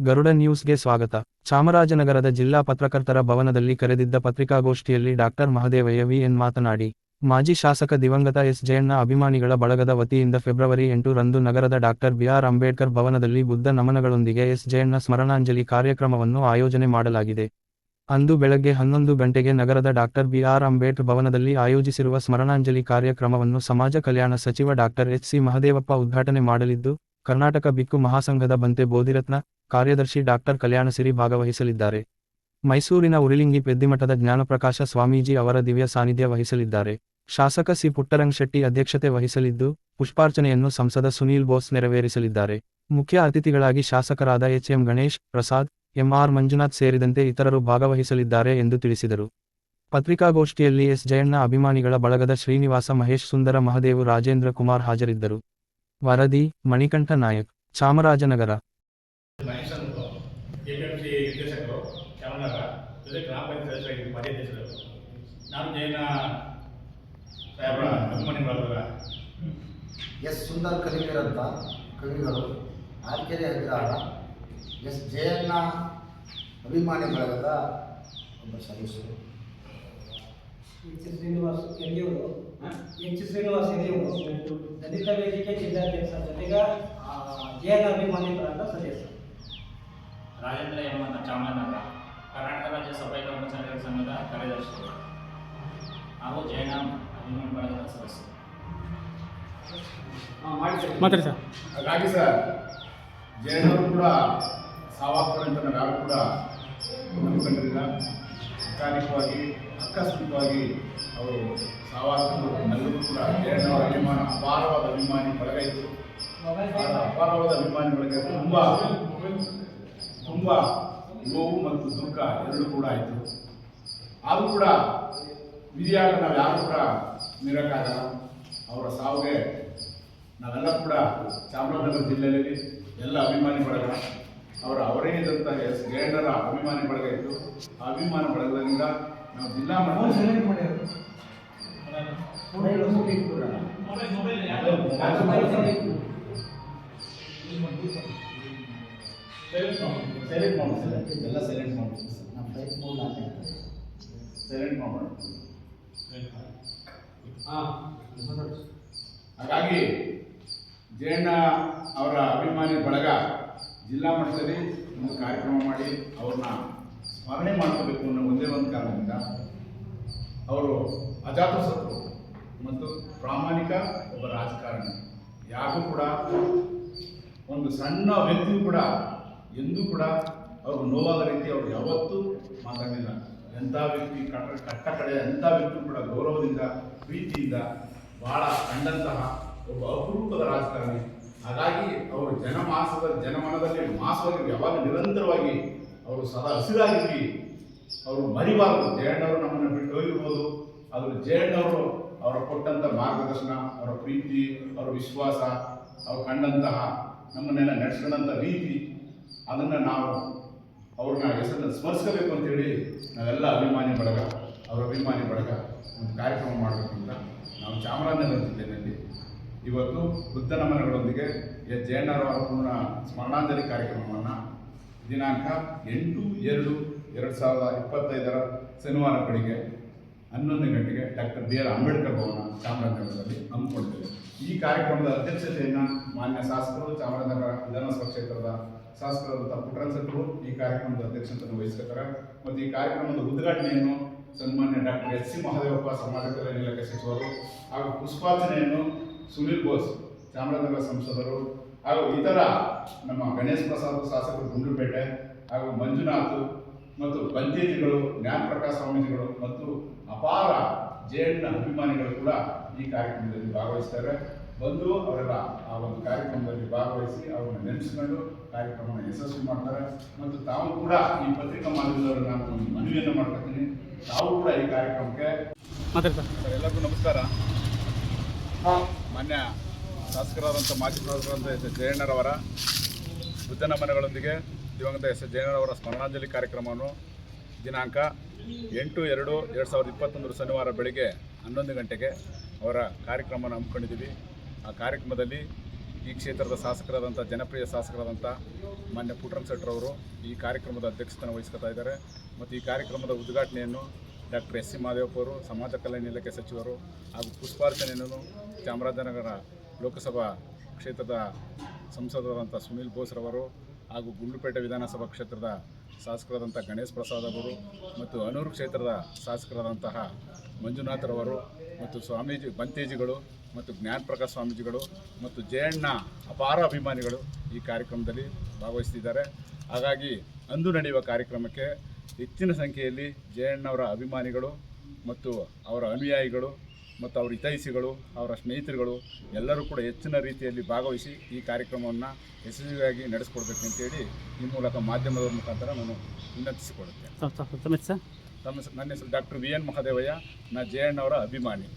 ಗರುಡ ನ್ಯೂಸ್ಗೆ ಸ್ವಾಗತ. ಚಾಮರಾಜನಗರದ ಜಿಲ್ಲಾ ಪತ್ರಕರ್ತರ ಭವನದಲ್ಲಿ ಕರೆದಿದ್ದ ಪತ್ರಿಕಾಗೋಷ್ಠಿಯಲ್ಲಿ ಡಾಕ್ಟರ್ ಮಹದೇವಯ್ಯ ವಿಎನ್ ಮಾತನಾಡಿ, ಮಾಜಿ ಶಾಸಕ ದಿವಂಗತ ಎಸ್. ಜಯಣ್ಣ ಅಭಿಮಾನಿಗಳ ಬಳಗದ ವತಿಯಿಂದ ಫೆಬ್ರವರಿ ಎಂಟು ರಂದು ನಗರದ ಡಾಕ್ಟರ್ ಬಿಆರ್ ಅಂಬೇಡ್ಕರ್ ಭವನದಲ್ಲಿ ಬುದ್ಧ ನಮನಗಳೊಂದಿಗೆ ಎಸ್. ಜಯಣ್ಣ ಸ್ಮರಣಾಂಜಲಿ ಕಾರ್ಯಕ್ರಮವನ್ನು ಆಯೋಜನೆ ಮಾಡಲಾಗಿದೆ. ಅಂದು ಬೆಳಗ್ಗೆ ಹನ್ನೊಂದು ಗಂಟೆಗೆ ನಗರದ ಡಾಕ್ಟರ್ ಬಿಆರ್ ಅಂಬೇಡ್ಕರ್ ಭವನದಲ್ಲಿ ಆಯೋಜಿಸಿರುವ ಸ್ಮರಣಾಂಜಲಿ ಕಾರ್ಯಕ್ರಮವನ್ನು ಸಮಾಜ ಕಲ್ಯಾಣ ಸಚಿವ ಡಾಕ್ಟರ್ ಎಚ್. ಸಿ. ಮಹದೇವಪ್ಪ ಉದ್ಘಾಟನೆ ಮಾಡಲಿದ್ದು, ಕರ್ನಾಟಕ ಬಿಕ್ಕು ಮಹಾಸಂಘದ ಬಂತೆ ಬೋಧಿರತ್ನ ಕಾರ್ಯದರ್ಶಿ ಡಾಕ್ಟರ್ ಕಲ್ಯಾಣಸಿರಿ ಭಾಗವಹಿಸಲಿದ್ದಾರೆ. ಮೈಸೂರಿನ ಉರಿಲಿಂಗಿ ಪೆದ್ದಿಮಠದ ಜ್ಞಾನಪ್ರಕಾಶ ಸ್ವಾಮೀಜಿ ಅವರ ದಿವ್ಯ ಸಾನ್ನಿಧ್ಯ ವಹಿಸಲಿದ್ದಾರೆ. ಶಾಸಕ ಸಿ ಪುಟ್ಟರಂಗ್ ಶೆಟ್ಟಿ ಅಧ್ಯಕ್ಷತೆ ವಹಿಸಲಿದ್ದು, ಪುಷ್ಪಾರ್ಚನೆಯನ್ನು ಸಂಸದ ಸುನೀಲ್ ಬೋಸ್ ನೆರವೇರಿಸಲಿದ್ದಾರೆ. ಮುಖ್ಯ ಅತಿಥಿಗಳಾಗಿ ಶಾಸಕರಾದ H M Ganesh, Prasad, M R Manjunath ಸೇರಿದಂತೆ ಇತರರು ಭಾಗವಹಿಸಲಿದ್ದಾರೆ ಎಂದು ತಿಳಿಸಿದರು. ಪತ್ರಿಕಾಗೋಷ್ಠಿಯಲ್ಲಿ ಎಸ್. ಜಯಣ್ಣ ಅಭಿಮಾನಿಗಳ ಬಳಗದ ಶ್ರೀನಿವಾಸ ಮಹೇಶ್, ಸುಂದರ ಮಹದೇವು, ರಾಜೇಂದ್ರ ಕುಮಾರ್ ಹಾಜರಿದ್ದರು. ವರದಿ, ಮಣಿಕಂಠ ನಾಯಕ್, ಚಾಮರಾಜನಗರ. ಮಹೇಶ್ ಅಂದ್ಬಿಟ್ಟು ಎಪಿಎಂಸಿ ನಿರ್ದೇಶಕರು ಚಾಮರಾಜನಗರ ಜೊತೆ ಗ್ರಾಮ ಪಂಚಾಯತ್ ಸದಸ್ಯರಾಗಿ ನಾನು ಜೈನ ಸಾಹೇಬರ ಅಭಿಮಾನಿ ಬಳಗ ಎಸ್ ಸುಂದರ್ ಕಲಿಗರ್ ಅಂತ ಕವಿಗಳು ಆರ್ಕೆರೆ ಅಗ್ರಹಾರ ಎಸ್ ಜಯಣ್ಣ ಅಭಿಮಾನಿ ಬಳಗದ ಒಬ್ಬ ಸದಸ್ಯರು. ಎಚ್ ಶ್ರೀನಿವಾಸ್ ಎಲ್ಲಿಯವರು? ಎಚ್ ಶ್ರೀನಿವಾಸ್ ಎಲ್ಲಿಯವರು? ದಲಿತ ವೇದಿಕೆ ಜಿಲ್ಲಾಧ್ಯಕ್ಷ ಜೊತೆಗೆ ಜಯಣ್ಣ ಅಭಿಮಾನಿಗಳಂತ ಸದಸ್ಯರು. ರಾಜೇಂದ್ರ ಯಮನ ಚಾಮರಾಜನಗರ ಕರ್ನಾಟಕ ರಾಜ್ಯ ಸಫಾಯಿ ಕರ್ಮಚಾರಿಗಳ ಸಂಘದ ಕಾರ್ಯದರ್ಶಿ. ಹಾಗೂ ಜಯರಾಮ್ ಅಭಿಮಾನಿ ಬಳಗದ ಸದಸ್ಯರು. ಮಾತಾಡಿ ಸರ್. ಹಾಗಾಗಿ ಸರ್ ಜೈನವರು ಕೂಡ ಸಾವಾಗ್ತಾರೆ ಅಂತ ನಾವು ಯಾರು ಕೂಡ ನಂಬಿಕೊಂಡಿರಲಿಲ್ಲ ಅಕಾಲಿಕವಾಗಿ ಆಕಸ್ಮಿಕವಾಗಿ ಅವರು ಸಾವಾಗ್ತರು ನಲ್ಲೂ ಕೂಡ ಜೈನವರ ಅಭಿಮಾನ ಅಪಾರವಾದ ಅಭಿಮಾನಿ ಬಳಗ ಇತ್ತು. ಅಪಾರವಾದ ಅಭಿಮಾನಿ ಬಳಗ ತುಂಬ ತುಂಬ ನೋವು ಮತ್ತು ದುಃಖ ಎರಡೂ ಕೂಡ ಆಯಿತು. ಆದರೂ ಕೂಡ ವಿಧಿಯಾಗ ನಾವು ಯಾರು ಕೂಡ ಮೀರಕ್ಕಾಗಲ್ಲ ಅವರ ಸಾವಿಗೆ ನಾವೆಲ್ಲ ಕೂಡ ಚಾಮರಾಜನಗರ ಜಿಲ್ಲೆಯಲ್ಲಿ ಎಲ್ಲ ಅಭಿಮಾನಿ ಬಳಗ ಅವರ ಅವರೇ ಇದ್ದಂಥ ಎಸ್ ಗೇಂಡರ ಅಭಿಮಾನಿ ಬಳಗ ಇತ್ತು ಆ ಅಭಿಮಾನ ಬಳಗದಿಂದ ನಾವು ಜಿಲ್ಲಾ ಮಟ್ಟ ಸೈಲೆಂಟ್ ಮಾಡಿ ಎಲ್ಲ ಸೈಲೆಂಟ್ ಸರ್ ನಮ್ಮ ಟೈಪ್ ಮೂರು ನಾಲ್ಕು ಸೈಲೆಂಟ್ ಮಾಡೋಣ ಹಾಗಾಗಿ ಜಯಣ್ಣ ಅವರ ಅಭಿಮಾನಿ ಬಳಗ ಜಿಲ್ಲಾ ಮಟ್ಟದಲ್ಲಿ ಒಂದು ಕಾರ್ಯಕ್ರಮ ಮಾಡಿ ಅವ್ರನ್ನ ಸ್ಮರಣೆ ಮಾಡ್ಕೋಬೇಕು ಅನ್ನೋ ಒಂದೇ ಒಂದು ಕಾರಣದಿಂದ ಅವರು ಅಜಾತಶತ್ರು ಮತ್ತು ಪ್ರಾಮಾಣಿಕ ಒಬ್ಬ ರಾಜಕಾರಣಿ. ಯಾರು ಕೂಡ ಒಂದು ಸಣ್ಣ ವ್ಯಕ್ತಿಯು ಕೂಡ ಎಂದೂ ಕೂಡ ಅವ್ರಿಗೆ ನೋವಾದ ರೀತಿ ಅವರು ಯಾವತ್ತೂ ಮಾತಾಡಲಿಲ್ಲ. ಎಂಥ ವ್ಯಕ್ತಿ ಕಟ್ಟ ಕಟ್ಟ ಕಡೆ, ಎಂಥ ವ್ಯಕ್ತಿ ಕೂಡ ಗೌರವದಿಂದ, ಪ್ರೀತಿಯಿಂದ ಬಹಳ ಕಂಡಂತಹ ಒಬ್ಬ ಅಪರೂಪದ ರಾಜಕಾರಣಿ. ಹಾಗಾಗಿ ಅವರು ಜನಮಾಸದ, ಜನಮನದಲ್ಲಿ ಮಾಸವಾಗಿ ಯಾವಾಗ ನಿರಂತರವಾಗಿ ಅವರು ಸದಾ ಹಸಿರಾಗಿರಲಿ. ಅವರು ಮರಿಬಾರದು. ಜಯಣ್ಣವರು ನಮ್ಮನ್ನು ಬಿಟ್ಟು ಹೋಗಿರ್ಬೋದು. ಆದರೆ ಜಯಣ್ಣವರು ಅವರ ಕೊಟ್ಟಂಥ ಮಾರ್ಗದರ್ಶನ, ಅವರ ಪ್ರೀತಿ, ಅವರ ವಿಶ್ವಾಸ, ಅವ್ರು ಕಂಡಂತಹ ನಮ್ಮನ್ನೆಲ್ಲ ನಡೆಸ್ಕೊಂಡಂಥ ರೀತಿ ಅದನ್ನು ನಾವು ಅವ್ರನ್ನ ಹೆಸರನ್ನು ಸ್ಮರಿಸಬೇಕು ಅಂತೇಳಿ ನಾವೆಲ್ಲ ಅಭಿಮಾನಿ ಬಳಗ, ಅವರ ಅಭಿಮಾನಿ ಬಳಗ ಒಂದು ಕಾರ್ಯಕ್ರಮ ಮಾಡಬೇಕಂತ ನಾವು ಚಾಮರಾಜನಗರ ಜಿಲ್ಲೆಯಲ್ಲಿ. ಇವತ್ತು ಬುದ್ಧ ನಮನಗಳೊಂದಿಗೆ ಎಸ್ ಜಯಣ್ಣರವರ ಪೂರ್ಣ ಸ್ಮರಣಾಂಜಲಿ ಕಾರ್ಯಕ್ರಮವನ್ನು ದಿನಾಂಕ ಎಂಟು ಎರಡು ಎರಡು ಸಾವಿರದ ಇಪ್ಪತ್ತೈದರ ಶನಿವಾರ ಬೆಳಿಗ್ಗೆ ಹನ್ನೊಂದು ಗಂಟೆಗೆ doctor B R Ambedkar Bhavan ಚಾಮರಾಜನಗರದಲ್ಲಿ ಹಮ್ಮಿಕೊಂಡಿದ್ದೇವೆ. ಈ ಕಾರ್ಯಕ್ರಮದ ಅಧ್ಯಕ್ಷತೆಯನ್ನು ಮಾನ್ಯ ಶಾಸಕರು ಚಾಮರಾಜನಗರ ವಿಧಾನಸಭಾ ಕ್ಷೇತ್ರದ ಶಾಸಕರಾದಂಥ ಪುಟ್ಟರಂಗಶೆಟ್ಟರು ಈ ಕಾರ್ಯಕ್ರಮದ ಅಧ್ಯಕ್ಷತೆಯನ್ನು ವಹಿಸ್ಕೋತಾರೆ ಮತ್ತು ಈ ಕಾರ್ಯಕ್ರಮದ ಉದ್ಘಾಟನೆಯನ್ನು ಸನ್ಮಾನ್ಯ ಡಾಕ್ಟರ್ ಎಸ್ ಸಿ ಮಹಾದೇವಪ್ಪ ಸಮಾಜ ಕಲ್ಯಾಣ ಇಲಾಖೆ ಸಚಿವರು ಹಾಗೂ ಪುಷ್ಪಾರ್ಚನೆಯನ್ನು ಸುನೀಲ್ ಬೋಸ್, ಚಾಮರಾಜನಗರ ಸಂಸದರು ಹಾಗೂ ಇತರ ನಮ್ಮ ಗಣೇಶ್ ಪ್ರಸಾದ್ ಶಾಸಕರು ಗುಂಡ್ಲುಪೇಟೆ ಹಾಗೂ ಮಂಜುನಾಥ್ ಮತ್ತು ಪಂಚೇತಿಗಳು ಜ್ಞಾನಪ್ರಕಾಶ್ ಸ್ವಾಮೀಜಿಗಳು ಮತ್ತು ಅಪಾರ ಜೆಎನ್ ಅಭಿಮಾನಿಗಳು ಕೂಡ ಈ ಕಾರ್ಯಕ್ರಮದಲ್ಲಿ ಭಾಗವಹಿಸ್ತಾರೆ. ಬಂದು ಅವರೆಲ್ಲ ಆ ಒಂದು ಕಾರ್ಯಕ್ರಮದಲ್ಲಿ ಭಾಗವಹಿಸಿ ಅವರನ್ನು ನೆನೆಸ್ಕೊಂಡು ಕಾರ್ಯಕ್ರಮವನ್ನು ಯಶಸ್ವಿ ಮಾಡ್ತಾರೆ. ಮತ್ತು ತಾವು ಕೂಡ ಈ ಪತ್ರಿಕಾ ಮಾಧ್ಯಮದವರು ನಾನು ಒಂದು ಮನವಿಯನ್ನು ಮಾಡ್ಕೊತೀನಿ. ತಾವು ಕೂಡ ಈ ಕಾರ್ಯಕ್ರಮಕ್ಕೆ ಸರ್. ಎಲ್ಲರಿಗೂ ನಮಸ್ಕಾರ. ಮಾನ್ಯ ಶಾಸಕರಾದಂಥ ಮಾಜಿ ಶಾಸಕರಾದಂಥ ಎಸ್. ಎಸ್. ಜಯಣ್ಣರವರ ಬುದ್ಧನ ಮನೆಗಳೊಂದಿಗೆ ದಿವಂಗತ ಎಸ್. ಎಸ್. ಜಯಣ್ಣರವರ ಸ್ಮರಣಾಂಜಲಿ ಕಾರ್ಯಕ್ರಮವನ್ನು ದಿನಾಂಕ ಎಂಟು ಎರಡು ಎರಡು ಸಾವಿರದ ಇಪ್ಪತ್ತೊಂದರ ಶನಿವಾರ ಬೆಳಗ್ಗೆ ಹನ್ನೊಂದು ಗಂಟೆಗೆ ಅವರ ಕಾರ್ಯಕ್ರಮವನ್ನು ಹಮ್ಮಿಕೊಂಡಿದ್ದೀವಿ. ಆ ಕಾರ್ಯಕ್ರಮದಲ್ಲಿ ಈ ಕ್ಷೇತ್ರದ ಶಾಸಕರಾದಂಥ, ಜನಪ್ರಿಯ ಶಾಸಕರಾದಂಥ ಮಾನ್ಯ ಪುಟ್ರಂಗ್ ಶೆಟ್ಟರವರು ಈ ಕಾರ್ಯಕ್ರಮದ ಅಧ್ಯಕ್ಷತೆಯನ್ನು ವಹಿಸ್ಕೊತಾ ಇದ್ದಾರೆ. ಮತ್ತು ಈ ಕಾರ್ಯಕ್ರಮದ ಉದ್ಘಾಟನೆಯನ್ನು ಡಾಕ್ಟರ್ ಎಸ್ ಸಿ ಮಾದೇವಪ್ಪ ಅವರು, ಸಮಾಜ ಕಲ್ಯಾಣ ಇಲಾಖೆ ಸಚಿವರು ಹಾಗೂ ಪುಷ್ಪಾರ್ಚನೆಯನ್ನು ಚಾಮರಾಜನಗರ ಲೋಕಸಭಾ ಕ್ಷೇತ್ರದ ಸಂಸದರಾದಂಥ ಸುನೀಲ್ ಬೋಸ್ರವರು ಹಾಗೂ ಗುಂಡ್ಲುಪೇಟೆ ವಿಧಾನಸಭಾ ಕ್ಷೇತ್ರದ ಶಾಸಕರಾದಂಥ ಗಣೇಶ್ ಪ್ರಸಾದ್ ಅವರು ಮತ್ತು ಅನೂರು ಕ್ಷೇತ್ರದ ಶಾಸಕರಾದಂತಹ ಮಂಜುನಾಥರವರು ಮತ್ತು ಸ್ವಾಮೀಜಿ, ಬಂತೇಜಿಗಳು ಮತ್ತು ಜ್ಞಾನ ಪ್ರಕಾಶ್ ಸ್ವಾಮೀಜಿಗಳು ಮತ್ತು ಜಯಣ್ಣ ಅಪಾರ ಅಭಿಮಾನಿಗಳು ಈ ಕಾರ್ಯಕ್ರಮದಲ್ಲಿ ಭಾಗವಹಿಸ್ತಿದ್ದಾರೆ. ಹಾಗಾಗಿ ಅಂದು ನಡೆಯುವ ಕಾರ್ಯಕ್ರಮಕ್ಕೆ ಹೆಚ್ಚಿನ ಸಂಖ್ಯೆಯಲ್ಲಿ ಜಯಣ್ಣವರ ಅಭಿಮಾನಿಗಳು ಮತ್ತು ಅವರ ಅನುಯಾಯಿಗಳು ಮತ್ತು ಅವರ ಹಿತೈಷಿಗಳು ಅವರ ಸ್ನೇಹಿತರುಗಳು ಎಲ್ಲರೂ ಕೂಡ ಹೆಚ್ಚಿನ ರೀತಿಯಲ್ಲಿ ಭಾಗವಹಿಸಿ ಈ ಕಾರ್ಯಕ್ರಮವನ್ನು ಯಶಸ್ವಿಯಾಗಿ ನಡೆಸ್ಕೊಡ್ಬೇಕು ಅಂತೇಳಿ ಈ ಮೂಲಕ ಮಾಧ್ಯಮದ ಮುಖಾಂತರ ನಾನು ವಿನಂತಿಸಿಕೊಳ್ಳುತ್ತೇನೆ. ತಮ್ಮ ನನ್ನ ಹೆಸರು ಡಾಕ್ಟರ್ ವಿ ಎನ್ ಮಹದೇವಯ್ಯ. ನಾ ಜಯಣ್ಣವರ ಅಭಿಮಾನಿ.